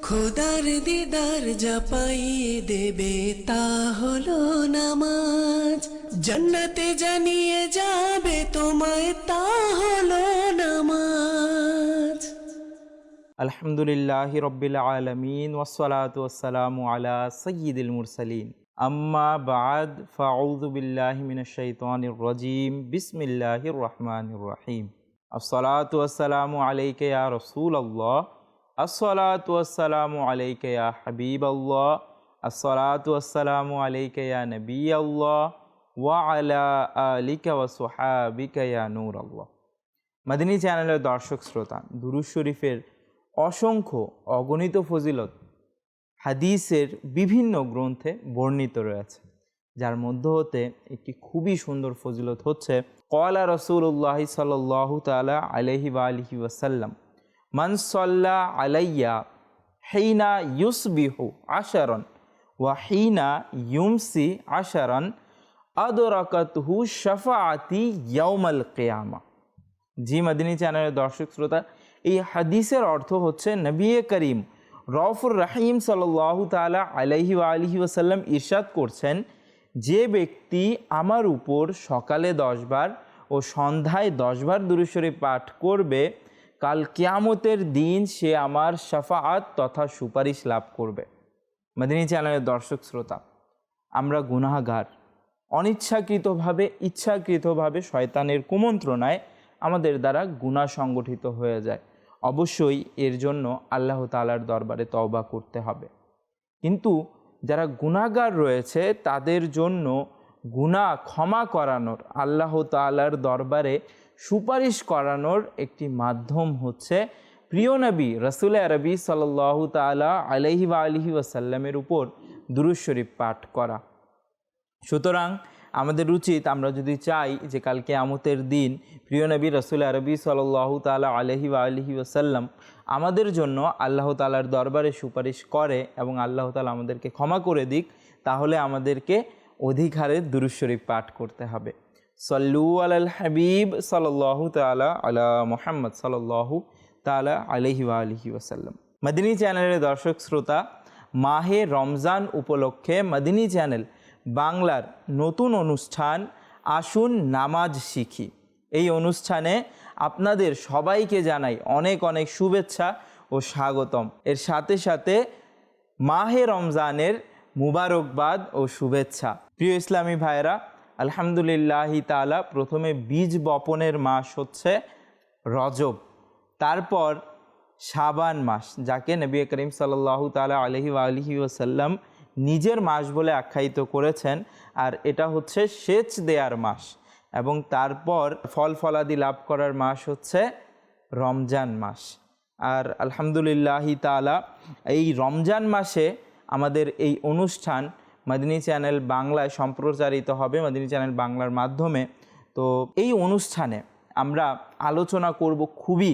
খোদার দিদার যা পাইয়ে দেবে তা হলো নামাজ। জান্নাতে জানিয়ে যাবে তোমায় তা হলো নামাজ। আলহামদুলিল্লাহ রব্বিল আলমিন ওসলাত ওসালাম আলা সয়্যিদুল মুরসালিন। আম্মা বাদ, ফাউযু বিল্লাহি মিনাশ শাইতানির রাজিম। বিসমিল্লাহির রহমানির রহিম। আসসালাতু ওয়াসসালামু আলাইকা ইয়া রাসূলুল্লাহ। আসসালাতু ওয়াসসালামু আলাইকা ইয়া হাবিবাল্লাহ। আসসালাতু ওয়াসসালামু আলাইকা ইয়া নবিয়াল্লাহ। ওয়া আলা আলিকা ওয়া সুহাবিকা ইয়া নূরাল্লাহ। মাদিনী চ্যানেলের দর্শক শ্রোতা দুরুজ শরীফের অসংখ্য অগণিত ফজিলত হাদিসের বিভিন্ন গ্রন্থে বর্ণিত রয়েছে। যার মধ্য হতে একটি খুবই সুন্দর ফজিলত হচ্ছে কলা রসুল্লাহ সাল্লাহ তালা আলহি বা আলহি ওয়াসাল্লাম মানসল্লা আলাইয়া হেইনা ইউসবিহু আশারন ওয়া হিনা ইউমসি আশারন আদরাকাতহু শাফাআতি ইয়াউমাল কেয়ামা। জি মাদিনী চ্যানেলের দর্শক শ্রোতা, এই হাদিসের অর্থ হচ্ছে নবী করিম রফুর রাহিম সাল্লাহ তালা আলহি আলহি ওসাল্লাম ইরশাদ করছেন, যে ব্যক্তি আমার উপর সকালে দশবার ও সন্ধ্যায় দশবার দুরুশ্বরে পাঠ করবে কাল কিয়ামতের দিন সে আমার শাফাআত তথা সুপারিশ লাভ করবে। মাদিনী চ্যানেলের দর্শক শ্রোতা, আমরা গুনাহগার, অনিচ্ছাকৃতভাবে, ইচ্ছাকৃতভাবে শয়তানের কুমন্ত্রণায় আমাদের দ্বারা গুণা সংগঠিত হয়ে যায়। অবশ্যই এর জন্য আল্লাহ তালার দরবারে তওবা করতে হবে। কিন্তু যারা গুণাগার রয়েছে, তাদের জন্য গুণা ক্ষমা করানোর আল্লাহ তালার দরবারে সুপারিশ করানোর একটি মাধ্যম হচ্ছে প্রিয় নবী রসুল আরবি সাল্লাহ তালা আলহি বা আলহি ওয়াসাল্লামের উপর দুরুজ শরীফ পাঠ করা। সুতরাং আমাদের উচিত আমরা যদি চাই যে কালকে আমতের দিন প্রিয় নবী রসুল আরবি সাল্লাহ তালা আলহি বা আলহি ওসাল্লাম আমাদের জন্য আল্লাহ তালার দরবারে সুপারিশ করে এবং আল্লাহ তালা আমাদেরকে ক্ষমা করে দিক, তাহলে আমাদেরকে অধিক হারে দুরুশরীফ পাঠ করতে হবে। সল্লু আল হাবিব সাল্লাহ তালা আলা মোহাম্মদ সাল্লাহু তালা আলহি আলহি ওসাল্লাম মদিনী চ্যানেলের দর্শক শ্রোতা, মাহে রমজান উপলক্ষে মদিনী চ্যানেল বাংলার নতুন অনুষ্ঠান আসুন নামাজ শিখি। এই অনুষ্ঠানে আপনাদের সবাইকে জানাই অনেক অনেক শুভেচ্ছা ও স্বাগতম। এর সাথে সাথে মাহে রমজানের মুবারকবাদ ও শুভেচ্ছা। প্রিয় ইসলামী ভাইরা আলহামদুলিল্লাহি তালা প্রথমে বীজ বপনের মাস হচ্ছে রজব, তারপর শাবান মাস, যাকে নবী করিম সাল্লাহ তালা আলহি আলহি ওসাল্লাম নিজের মাস বলে আখ্যায়িত করেছেন, আর এটা হচ্ছে সেচ দেয়ার মাস, এবং তারপর ফল ফলাদি লাভ করার মাস হচ্ছে রমজান মাস, আর আলহামদুলিল্লাহি তালা এই রমজান মাসে আমাদের এই অনুষ্ঠান মাদিনী চ্যানেল বাংলায় সম্প্রচারিত হবে, মাদিনী চ্যানেল বাংলার মাধ্যমে। তো এই অনুষ্ঠানে আমরা আলোচনা করব খুবই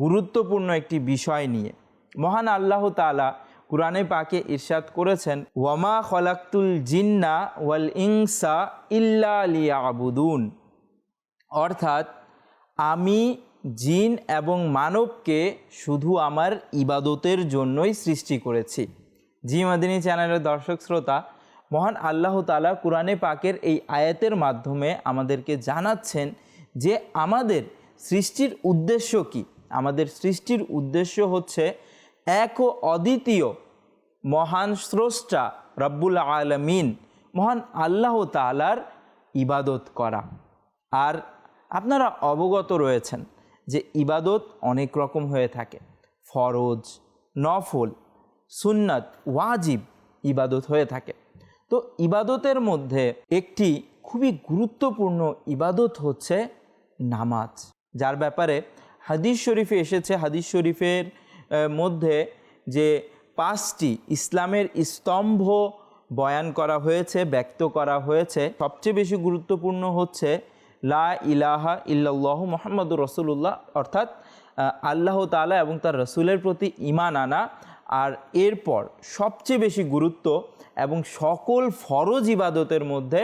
গুরুত্বপূর্ণ একটি বিষয় নিয়ে। মহান আল্লাহ তালা কোরআনে পাকে ইরশাদ করেছেন, ওয়ামা খলাক্তুল জিন্না ওয়াল ইংসা ইল্লা লিয়াবুদুন। অর্থাৎ, আমি জিন এবং মানবকে শুধু আমার ইবাদতের জন্যই সৃষ্টি করেছি। জি মাদিনী চ্যানেলের দর্শক শ্রোতা মহান আল্লাহ তালা কোরআনে পাকের এই আয়াতের মাধ্যমে আমাদেরকে জানাচ্ছেন যে আমাদের সৃষ্টির উদ্দেশ্য কি? আমাদের সৃষ্টির উদ্দেশ্য হচ্ছে এক ও অদ্বিতীয় মহান স্রষ্টা রব্বুল আলমিন, মহান আল্লাহ তালার ইবাদত করা। আর আপনারা অবগত রয়েছেন যে ইবাদত অনেক রকম হয়ে থাকে। ফরজ, নফল, সুন্নত, ওয়াজিব ইবাদত হয়ে থাকে। তো ইবাদতের মধ্যে একটি খুবই গুরুত্বপূর্ণ ইবাদত হচ্ছে নামাজ। যার ব্যাপারে হাদিস শরীফে এসেছে, হাদিস শরীফের মধ্যে যে পাঁচটি ইসলামের স্তম্ভ বয়ান করা হয়েছে, ব্যক্ত করা হয়েছে, সবচেয়ে বেশি গুরুত্বপূর্ণ হচ্ছে লা ইলাহা ইল্লাল্লাহ মোহাম্মদুর রসুল্লাহ অর্থাৎ আল্লাহ তালা এবং তার রসুলের প্রতি ইমান আনা। আর এরপর সবচেয়ে বেশি গুরুত্ব এবং সকল ফরজ ইবাদতের মধ্যে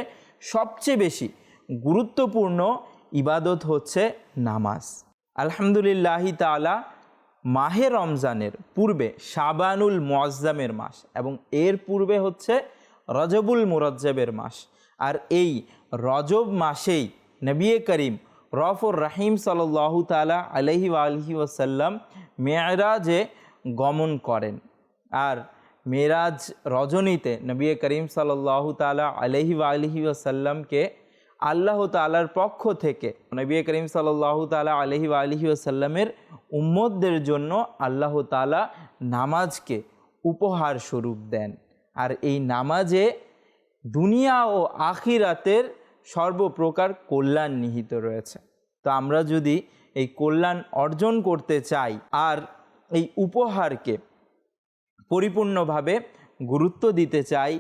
সবচেয়ে বেশি গুরুত্বপূর্ণ ইবাদত হচ্ছে নামাজ। আলহামদুলিল্লাহি তালা মাহে রমজানের পূর্বে শাবানুল মুআজ্জামের মাস এবং এর পূর্বে হচ্ছে রজবুল মুরজ্জবের মাস। আর এই রজব মাসেই নবিয়ে করিম রফুর রাহিম সাল্লাহ তালা আলহি আলহি ওসাল্লাম মেয়রাজে গমন করেন। আর মেরাজ রজনীতে নবী করিম সাল্লাহ তালা আলহি আলহি ওসাল্লামকে আল্লাহ তালার পক্ষ থেকে নবী করিম সাল্লাহ তালা আলহি আলহি ওসাল্লামের উম্মতদের জন্য আল্লাহ তালা নামাজকে উপহার স্বরূপ দেন। আর এই নামাজে দুনিয়া ও আখিরাতের সর্বপ্রকার কল্যাণ নিহিত রয়েছে। তো আমরা যদি এই কল্যাণ অর্জন করতে চাই আর এই উপহারকে পরিপূর্ণভাবে গুরুত্ব দিতে চাই।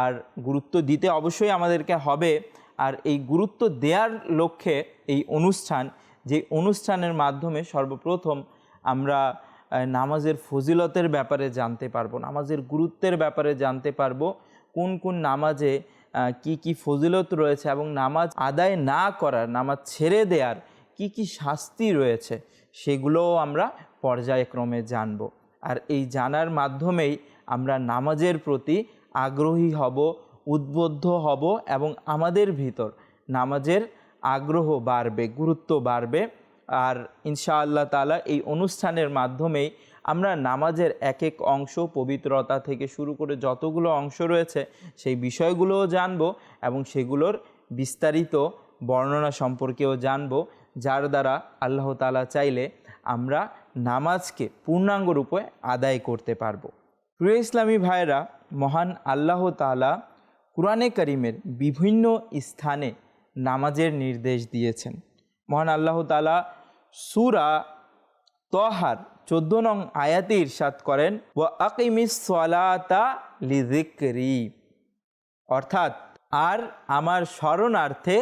আর গুরুত্ব দিতে অবশ্যই আমাদেরকে হবে। আর এই গুরুত্ব দেওয়ার লক্ষ্যে এই অনুষ্ঠান, যে অনুষ্ঠানের মাধ্যমে সর্বপ্রথম আমরা নামাজের ফজিলতের ব্যাপারে জানতে পারব, নামাজের গুরুত্বের ব্যাপারে জানতে পারব, কোন কোন নামাজে কি কি ফজিলত রয়েছে এবং নামাজ আদায় না করার, নামাজ ছেড়ে দেওয়ার কি কি শাস্তি রয়েছে, সেগুলোও আমরা পর্যায়ক্রমে জানব। আর এই জানার মাধ্যমেই আমরা নামাজের প্রতি আগ্রহী হব, উদ্বুদ্ধ হব এবং আমাদের ভিতর নামাজের আগ্রহ বাড়বে, গুরুত্ব বাড়বে। আর ইনশাআল্লাহ তালা এই অনুষ্ঠানের মাধ্যমেই আমরা নামাজের এক এক অংশ, পবিত্রতা থেকে শুরু করে যতগুলো অংশ রয়েছে, সেই বিষয়গুলোও জানব এবং সেগুলোর বিস্তারিত বর্ণনা সম্পর্কেও জানব, যার দ্বারা আল্লাহ তালা চাইলে আমরা নামাজকে পূর্ণাঙ্গ রূপে আদায় করতে পারব। প্রিয় ইসলামী ভাইরা মহান আল্লাহ তালা কুরআনে করিমের বিভিন্ন স্থানে নামাজের নির্দেশ দিয়েছেন। মহান আল্লাহ তালা সুরা তহার চোদ্দ নং আয়াতে ইরশাদ করেন ও সলাতা লিজিকরি অর্থাৎ, আর আমার স্মরণার্থে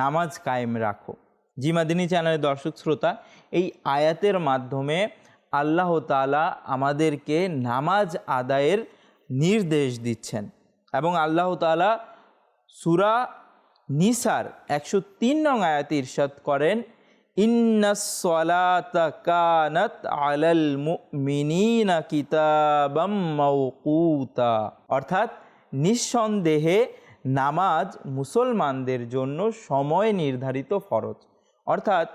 নামাজ কায়েম রাখো। জিমাদিনী চ্যানেলের দর্শক শ্রোতা এই আয়াতের মাধ্যমে আল্লাহ তালা আমাদেরকে নামাজ আদায়ের নির্দেশ দিচ্ছেন এবং আল্লাহ তালা সুরা নিসার একশো তিন নং আয়াতে ইরশাদ করেন কানাত আলাল মুমিনিনা অর্থাৎ নিঃসন্দেহে নামাজ মুসলমানদের জন্য সময় নির্ধারিত ফরজ। অর্থাৎ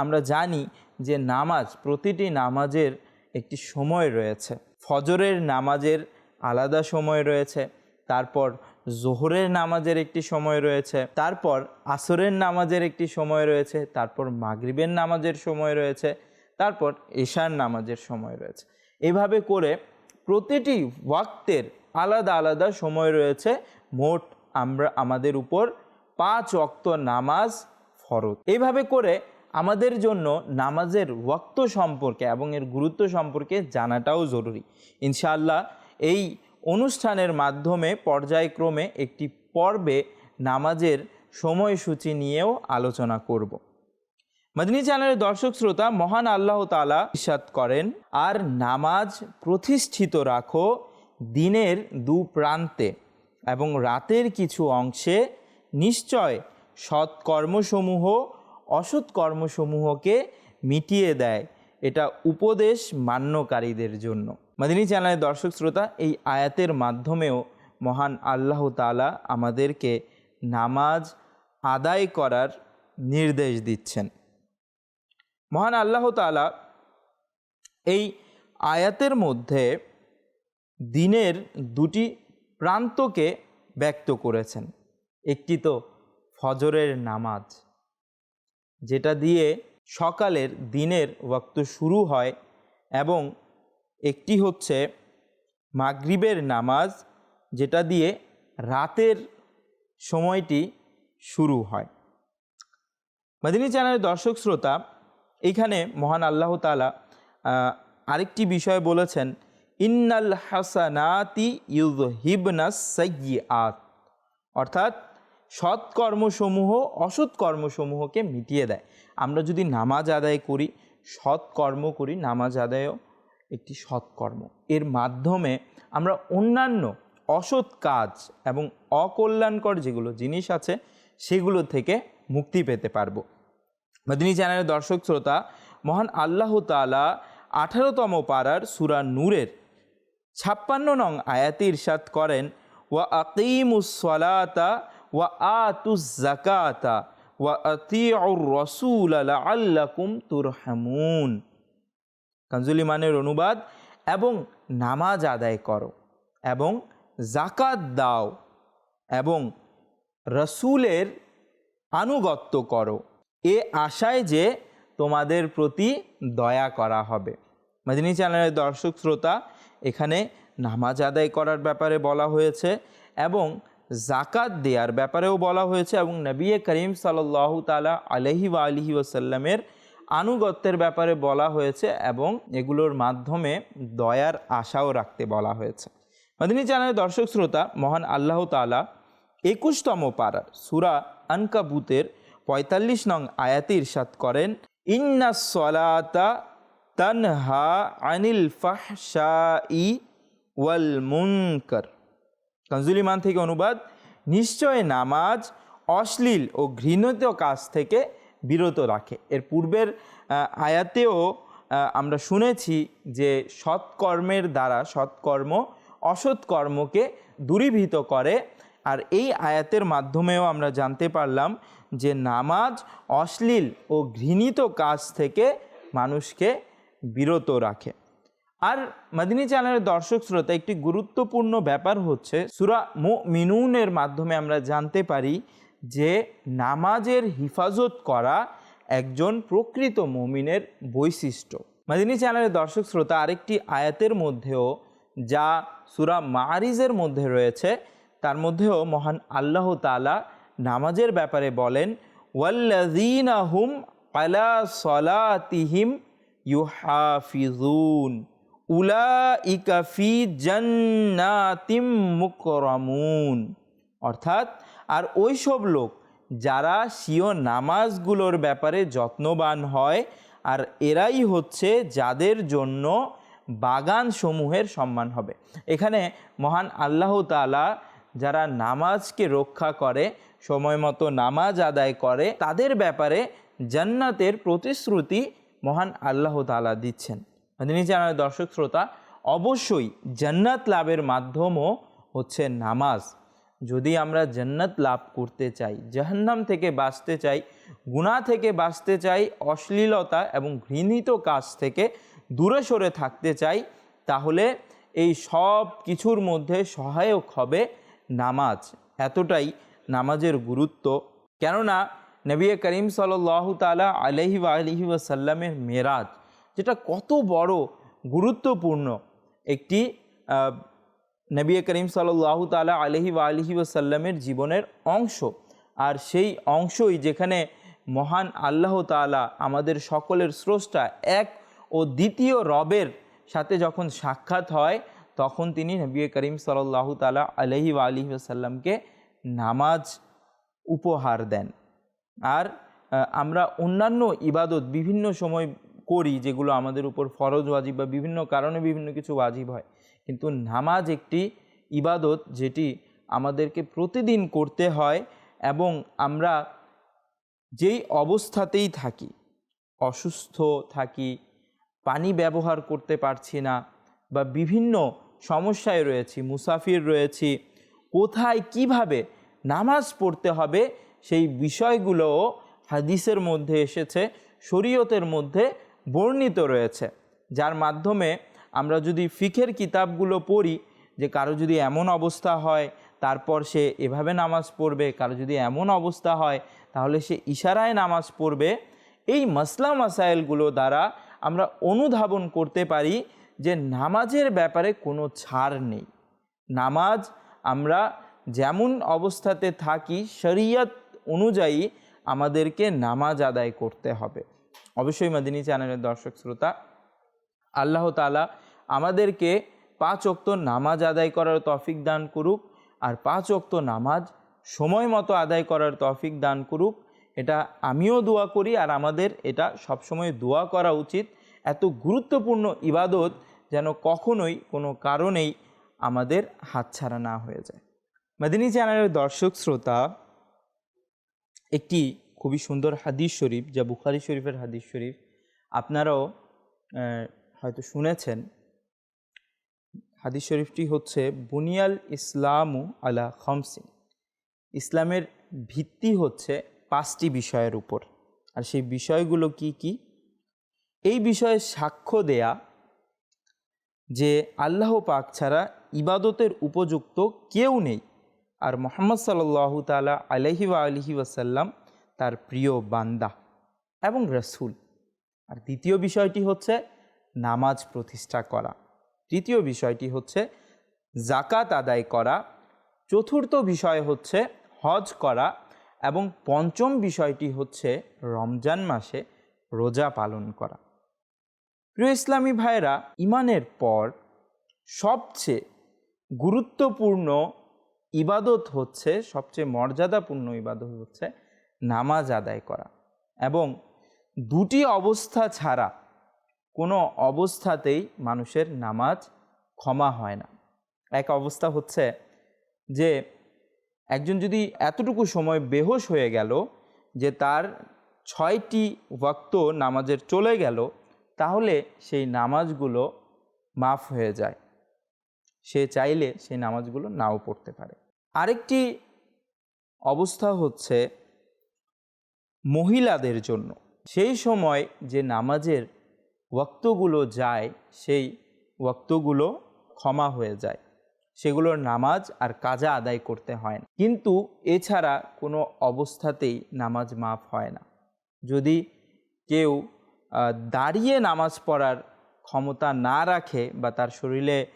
আমরা জানি যে নামাজ, প্রতিটি নামাজের একটি সময় রয়েছে। ফজরের নামাজের আলাদা সময় রয়েছে, তারপর জোহরের নামাজের একটি সময় রয়েছে, তারপর আসরের নামাজের একটি সময় রয়েছে, তারপর মাগরিবের নামাজের সময় রয়েছে, তারপর এশার নামাজের সময় রয়েছে। এভাবে করে প্রতিটি ওয়াক্তের আলাদা আলাদা সময় রয়েছে। মোট আমরা, আমাদের উপর পাঁচ অক্ত নামাজ ফরজ। এইভাবে করে আমাদের জন্য নামাজের ওয়াক্ত সম্পর্কে এবং এর গুরুত্ব সম্পর্কে জানাটাও জরুরি। ইনশাআল্লাহ এই অনুষ্ঠানের মাধ্যমে পর্যায়ক্রমে একটি পর্বে নামাজের সময়সূচি নিয়েও আলোচনা করব। মদিনী চ্যানেলের দর্শক শ্রোতা, মহান আল্লাহ তালা ইসাদ করেন, আর নামাজ প্রতিষ্ঠিত রাখো দিনের দু প্রান্তে এবং রাতের কিছু অংশে নিশ্চয় সৎকর্মসমূহ অসৎ কর্মসমূহকে মিটিয়ে দেয়। এটা উপদেশ মান্যকারীদের জন্য। মাদিনী চ্যানেলের দর্শক শ্রোতা, এই আয়াতের মাধ্যমেও মহান আল্লাহ তালা আমাদেরকে নামাজ আদায় করার নির্দেশ দিচ্ছেন। মহান আল্লাহ তালা এই আয়াতের মধ্যে দিনের দুটি প্রান্তকে ব্যক্ত করেছেন। একটি তো ফজরের নামাজ যেটা দিয়ে সকালের দিনের ওয়াক্ত শুরু হয় এবং একটি হচ্ছে মাগরিবের নামাজ, যেটা দিয়ে রাতের সময়টি শুরু হয়। মাদিনী চ্যানেলের দর্শক শ্রোতা এইখানে মহান আল্লাহ তালা আরেকটি বিষয় বলেছেন, ইন্নাল হাসানাতি ইউজ হিবনাস সৈয়াত অর্থাৎ সৎকর্মসমূহ অসৎ কর্মসমূহকে মিটিয়ে দেয়। আমরা যদি নামাজ আদায় করি, সৎকর্ম করি, নামাজ আদায়ও একটি সৎকর্ম। এর মাধ্যমে আমরা অন্যান্য অসৎ কাজ এবং অকল্যাণকর যেগুলো জিনিস আছে, সেগুলো থেকে মুক্তি পেতে পারব। মদিনী চ্যানেলের দর্শক শ্রোতা, মহান আল্লাহ তালা আঠারোতম পাড়ার সুরা নূরের ছাপ্পান্ন নং আয়াতে ইরশাদ করেন, ওয়া আকিমুসলাতা ওয়া জাকাতা ওয়া রসুল কাঞ্জুলি মানের অনুবাদ, এবং নামাজ আদায় করো, এবং জাকাত দাও, এবং রসুলের আনুগত্য করো। এ আশায় যে তোমাদের প্রতি দয়া করা হবে। মাদিনী চ্যানেলের দর্শক শ্রোতা, এখানে নামাজ আদায় করার ব্যাপারে বলা হয়েছে, এবং জাকাত দেওয়ার ব্যাপারেও বলা হয়েছে এবং নবী করিম সাল্লাহ তালা আলহি ওয়া আলহি ওসাল্লামের আনুগত্যের ব্যাপারে বলা হয়েছে এবং এগুলোর মাধ্যমে দয়ার আশাও রাখতে বলা হয়েছে। মদিনী চ্যানেলের দর্শক শ্রোতা, মহান আল্লাহ তালা একুশতম পাড়ার সুরা আনকাবুতের পঁয়তাল্লিশ নং আয়াতে ইরশাদ করেন, ইন্না সলাতা তানহা আনিল ফাহশাই ওয়াল মুনকার। কাজুলিমান থেকে অনুবাদ, নিশ্চয় নামাজ অশ্লীল ও ঘৃণিত কাজ থেকে বিরত রাখে। এর পূর্বের আয়াতেও আমরা শুনেছি যে সৎকর্মের দ্বারা সৎকর্ম অসৎ কর্মকে দূরীভূত করে। আর এই আয়াতের মাধ্যমেও আমরা জানতে পারলাম যে নামাজ অশ্লীল ও ঘৃণিত কাজ থেকে মানুষকে বিরত রাখে। আর মাদিনী চ্যানেলের দর্শক শ্রোতা, একটি গুরুত্বপূর্ণ ব্যাপার হচ্ছে, সুরা মো মিনুনের মাধ্যমে আমরা জানতে পারি যে নামাজের হিফাজত করা একজন প্রকৃত মমিনের বৈশিষ্ট্য। মাদিনী চ্যানেলের দর্শক শ্রোতা, আরেকটি আয়াতের মধ্যেও যা সুরা মারিজের মধ্যে রয়েছে, তার মধ্যেও মহান আল্লাহ তালা নামাজের ব্যাপারে বলেন, ওয়াল্লাযীনা হুম আলা সলাতিহিম ইউহাফিজুন উলাইকা ফি জান্নাতিম মুকরামুন। অর্থাৎ, আর ওই সব লোক যারা সিও নামাজগুলোর ব্যাপারে যত্নবান হয়, আর এরাই হচ্ছে যাদের জন্য বাগান সমূহের সম্মান হবে। এখানে মহান আল্লাহ তালা যারা নামাজকে রক্ষা করে, সময় মতো নামাজ আদায় করে, তাদের ব্যাপারে জান্নাতের প্রতিশ্রুতি মহান আল্লাহ তালা দিচ্ছেন। তিনি জানার দর্শক শ্রোতা, অবশ্যই জান্নাত লাভের মাধ্যমও হচ্ছে নামাজ। যদি আমরা জান্নাত লাভ করতে চাই, জাহান্নাম থেকে বাঁচতে চাই গুণা থেকে বাঁচতে চাই, অশ্লীলতা এবং ঘৃণিত কাজ থেকে দূরে সরে থাকতে চাই, তাহলে এই সব কিছুর মধ্যে সহায়ক হবে নামাজ। এতটাই নামাজের গুরুত্ব। কেননা নবী করিম সাল্লাহ তালা আলহি আলহি ওয়াসাল্লামের মেরাজ যেটা কত বড় গুরুত্বপূর্ণ একটি নবী করিম সাল্লাহ তালা আলহি আলহি ওয়াসাল্লামের জীবনের অংশ। আর সেই অংশই যেখানে মহান আল্লাহ তালা আমাদের সকলের স্রষ্টা এক ও দ্বিতীয় রবের সাথে যখন সাক্ষাৎ হয়, তখন তিনি নবী করিম সাল্লাহ তালা আলহি আলহি আসাল্লামকে নামাজ উপহার দেন। আর আমরা অন্যান্য ইবাদত বিভিন্ন সময় করি, যেগুলো আমাদের উপর ফরজ ওয়াজিব বা বিভিন্ন কারণে বিভিন্ন কিছু ওয়াজিব হয়। কিন্তু নামাজ একটি ইবাদত যেটি আমাদেরকে প্রতিদিন করতে হয় এবং আমরা যেই অবস্থাতেই থাকি, অসুস্থ থাকি, পানি ব্যবহার করতে পারছি না বা বিভিন্ন সমস্যায় রয়েছি, মুসাফির রয়েছি, কোথায় কীভাবে নামাজ পড়তে হবে সেই বিষয়গুলোও হাদিসের মধ্যে এসেছে, শরীয়তের মধ্যে বর্ণিত রয়েছে, যার মাধ্যমে আমরা যদি ফিখের কিতাবগুলো পড়ি, যে কারও যদি এমন অবস্থা হয়, তারপর সে এভাবে নামাজ পড়বে, কারও যদি এমন অবস্থা হয়, তাহলে সে ইশারায় নামাজ পড়বে, এই মাসলা মাসাইলগুলো দ্বারা আমরা অনুধাবন করতে পারি যে নামাজের ব্যাপারে কোনো ছাড় নেই। নামাজ আমরা যেমন অবস্থাতে থাকি, শরিয়ত অনুযায়ী আমাদেরকে নামাজ আদায় করতে হবে। অবশ্যই মাদিনী চ্যানেলের দর্শক, শ্রোতা, আল্লাহ তালা আমাদেরকে পাঁচ অক্ত নামাজ আদায় করার তফিক দান করুক আর পাঁচ অক্ত নামাজ সময় মতো আদায় করার তফিক দান করুক। এটা আমিও দোয়া করি আর আমাদের এটা সবসময় দোয়া করা উচিত। এত গুরুত্বপূর্ণ ইবাদত যেন কখনোই কোনো কারণেই আমাদের হাতছাড়া না হয়ে যায়। মাদিনী চ্যানেলের দর্শক, শ্রোতা, একটি খুবই সুন্দর হাদিস শরীফ, যা বুখারি শরীফের হাদিস শরীফ। আপনারাও হয়তো শুনেছেন, হাদিস শরীফটি হচ্ছে, বুনিয়াল ইসলামু আলা খমসিন। ইসলামের ভিত্তি হচ্ছে পাঁচটি বিষয়ের উপর। আর সেই বিষয়গুলো কি কি? এই বিষয়ে সাক্ষ্য দেয়া যে আল্লাহ পাক ছাড়া ইবাদতের উপযুক্ত কেউ নেই। আর মোহাম্মদ সাল্লাহ তালা আলহি ওয়া আলহি ওয়াসাল্লাম তার প্রিয় বান্দা এবং রসুল। আর দ্বিতীয় বিষয়টি হচ্ছে নামাজ প্রতিষ্ঠা করা। তৃতীয় বিষয়টি হচ্ছে জাকাত আদায় করা। চতুর্থ বিষয় হচ্ছে হজ করা এবং পঞ্চম বিষয়টি হচ্ছে রমজান মাসে রোজা পালন করা। প্রিয় ইসলামী ভাইরা ইমানের পর সবচেয়ে গুরুত্বপূর্ণ ইবাদত হচ্ছে, সবচেয়ে মর্যাদাপূর্ণ ইবাদত হচ্ছে নামাজ আদায় করা এবং দুটি অবস্থা ছাড়া কোনো অবস্থাতেই মানুষের নামাজ ক্ষমা হয় না। এক অবস্থা হচ্ছে যে একজন যদি এতটুকু সময় বেহোশ হয়ে গেল যে তার ছয়টি ওয়াক্ত নামাজের চলে গেল, তাহলে সেই নামাজগুলো মাফ হয়ে যায়। সে চাইলে সেই নামাজগুলো নাও পড়তে পারে। আরেকটি অবস্থা হচ্ছে মহিলাদের জন্য। সেই সময় যে নামাজের ওয়াক্তগুলো যায়, সেই ওয়াক্তগুলো ক্ষমা হয়ে যায়। সেগুলোর নামাজ আর কাজা আদায় করতে হয় না। কিন্তু এছাড়া কোনো অবস্থাতেই নামাজ মাফ হয় না। যদি কেউ দাঁড়িয়ে নামাজ পড়ার ক্ষমতা না রাখে বা তার শরীরে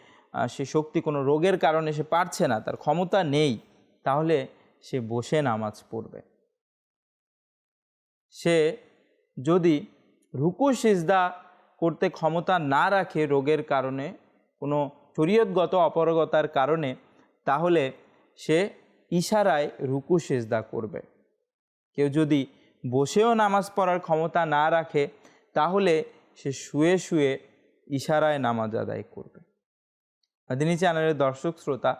সে শক্তি কোনো রোগের কারণে সে পারছে না, তার ক্ষমতা নেই, তাহলে সে বসে নামাজ পড়বে। সে যদি রুকু সিজদা করতে ক্ষমতা না রাখে রোগের কারণে, কোনো শরীয়তগত অপরগতার কারণে, তাহলে সে ইশারায় রুকু সেজদা করবে। কেউ যদি বসেও নামাজ পড়ার ক্ষমতা না রাখে, তাহলে সে শুয়ে শুয়ে ইশারায় নামাজ আদায় করবে। মাদিনী চ্যানেলের দর্শক শ্রোতা,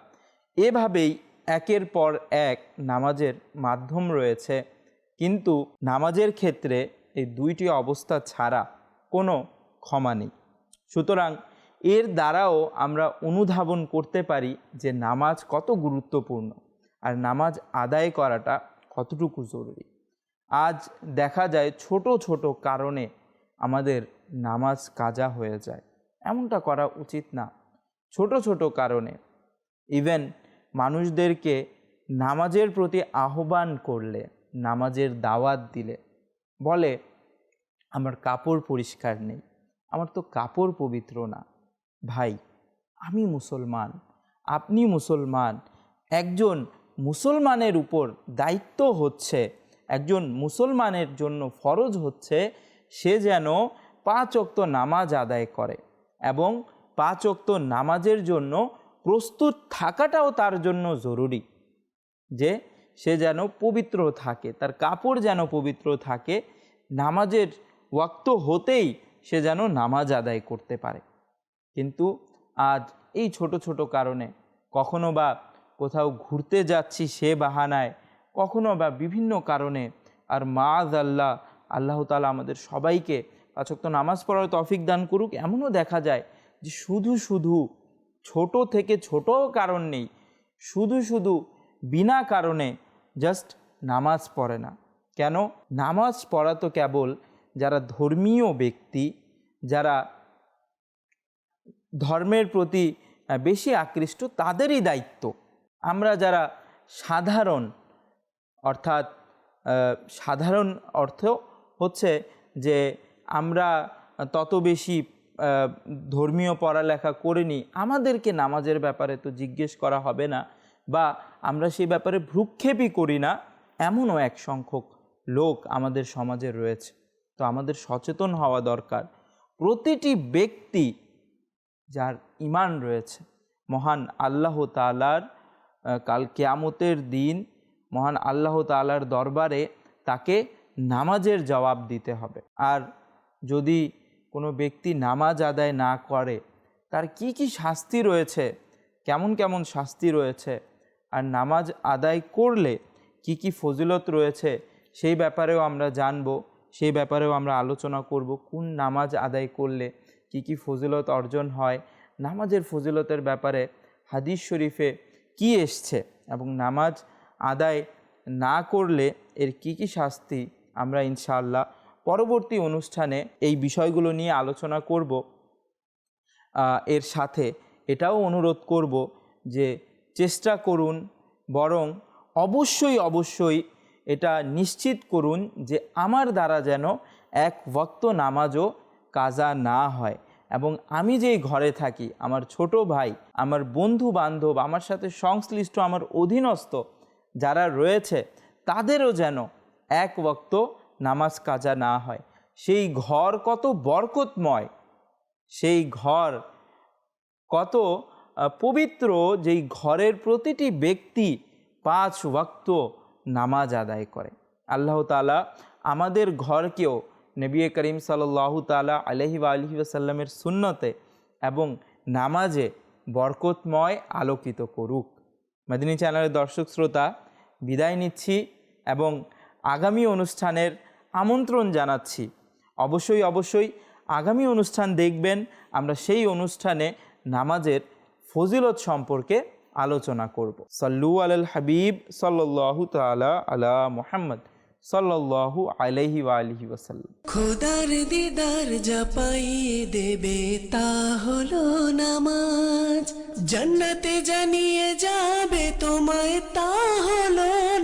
এভাবেই একের পর এক নামাজের মাধ্যম রয়েছে কিন্তু নামাজের ক্ষেত্রে এই দুইটি অবস্থা ছাড়া কোনো ক্ষমা নেই। সুতরাং এর দ্বারাও আমরা অনুধাবন করতে পারি যে নামাজ কত গুরুত্বপূর্ণ আর নামাজ আদায় করাটা কতটুকু জরুরি। আজ দেখা যায় ছোট ছোট কারণে আমাদের নামাজ কাজা হয়ে যায়। এমনটা করা উচিত না। ছোট ছোট কারণে। ইভেন মানুষদেরকে নামাজের প্রতি আহ্বান করলে নামাজের দাওয়াত দিলে বলে, আমার কাপড় পরিষ্কার নেই, আমার তো কাপড় পবিত্র না। ভাই, আমি মুসলমান, আপনি মুসলমান, একজন মুসলমানের উপর দায়িত্ব হচ্ছে, একজন মুসলমানের জন্য ফরজ হচ্ছে, সে যেন পাঁচ অক্ত নামাজ আদায় করে এবং পাঁচ অক্ত নামাজের জন্য প্রস্তুত থাকাটাও তার জন্য জরুরি যে সে যেন পবিত্র থাকে, তার কাপড় যেন পবিত্র থাকে, নামাজের ওয়াক্ত হতেই সে যেন নামাজ আদায় করতে পারে। কিন্তু আজ এই ছোট ছোট কারণে কখনো বা কোথাও ঘুরতে যাচ্ছি সে বাহানায়, কখনো বা বিভিন্ন কারণে আর মাজ আল্লাহ আল্লাহ তালা আমাদের সবাইকে পাচক তো নামাজ পড়ার তফিক দান করুক, এমনও দেখা যায় যে শুধু শুধু ছোট থেকে ছোট কারণ নেই, শুধু শুধু বিনা কারণে জাস্ট নামাজ পড়ে না। কেন? নামাজ পড়া তো কেবল যারা ধর্মীয় ব্যক্তি, যারা ধর্মের প্রতি বেশি আকৃষ্ট, তাদেরই দায়িত্ব। আমরা যারা সাধারণ, অর্থাৎ সাধারণ অর্থ হচ্ছে যে আমরা তত বেশি ধর্মীয় পড়ালেখা করিনি, আমাদেরকে নামাজের ব্যাপারে তো জিজ্ঞেস করা হবে না। বা আমরা সেই ব্যাপারে ভ্রুক্ষেপই করি না, এমনও এক সংখ্যক লোক আমাদের সমাজে রয়েছে। তো আমাদের সচেতন হওয়া দরকার। প্রতিটি ব্যক্তি যার ইমান রয়েছে, মহান আল্লাহ তালার কাল কেয়ামতের দিন মহান আল্লাহ তালার দরবারে তাকে নামাজের জবাব দিতে হবে। আর যদি কোনো ব্যক্তি নামাজ আদায় না করে, তার কি কি শাস্তি রয়েছে, কেমন কেমন শাস্তি রয়েছে আর নামাজ আদায় করলে কি কি ফজিলত রয়েছে সেই ব্যাপারেও আমরা জানব, সেই ব্যাপারেও আমরা আলোচনা করব, কোন নামাজ আদায় করলে কি কি ফজিলত অর্জন হয়, নামাজের ফজিলতের ব্যাপারে হাদিস শরীফে কি এসছে এবং নামাজ আদায় না করলে এর কি কি শাস্তি আমরা ইনশাআল্লাহ পরবর্তী অনুষ্ঠানে এই বিষয়গুলো নিয়ে আলোচনা করব। এর সাথে এটাও অনুরোধ করব যে চেষ্টা করুন, বরং অবশ্যই অবশ্যই এটা নিশ্চিত করুন যে আমার দ্বারা যেন এক ওয়াক্ত নামাজও কাজা না হয়। এবং আমি যেই ঘরে থাকি, আমার ছোট ভাই, আমার বন্ধু বান্ধব আমার সাথে সংশ্লিষ্ট, আমার অধীনস্থ যারা রয়েছে, তাদেরও যেন এক ওয়াক্ত নামাজ কাজা না হয়। সেই ঘর কত বরকতময়, সেই ঘর কত পবিত্র যেই ঘরের প্রতিটি ব্যক্তি পাঁচ ওয়াক্ত নামাজ আদায় করে। আল্লাহ তালা আমাদের ঘরকেও নবী করিম সাল্লাহু তালা আলহি আলহি আসাল্লামের সুন্নতে এবং নামাজে বরকতময় আলোকিত করুক। মাদিনী চ্যানেলের দর্শক শ্রোতা, বিদায় নিচ্ছি এবং আগামী অনুষ্ঠানের আমন্ত্রণ জানাচ্ছি। অবশ্যই অবশ্যই আগামী অনুষ্ঠান দেখবেন। আমরা সেই অনুষ্ঠানে নামাজের ফজিলত সম্পর্কে আলোচনা করব। সাল্লু আল হাবিব সাল্লাল্লাহু তাআলা আলা মুহাম্মদ সাল্লাল্লাহু আলাইহি আলিহি ওয়াসাল্লাম। খোদার দিদার যা দেবে তা হলো নামাজ। জান্নাতে জানিয়ে যাবে তোমায় তা হলো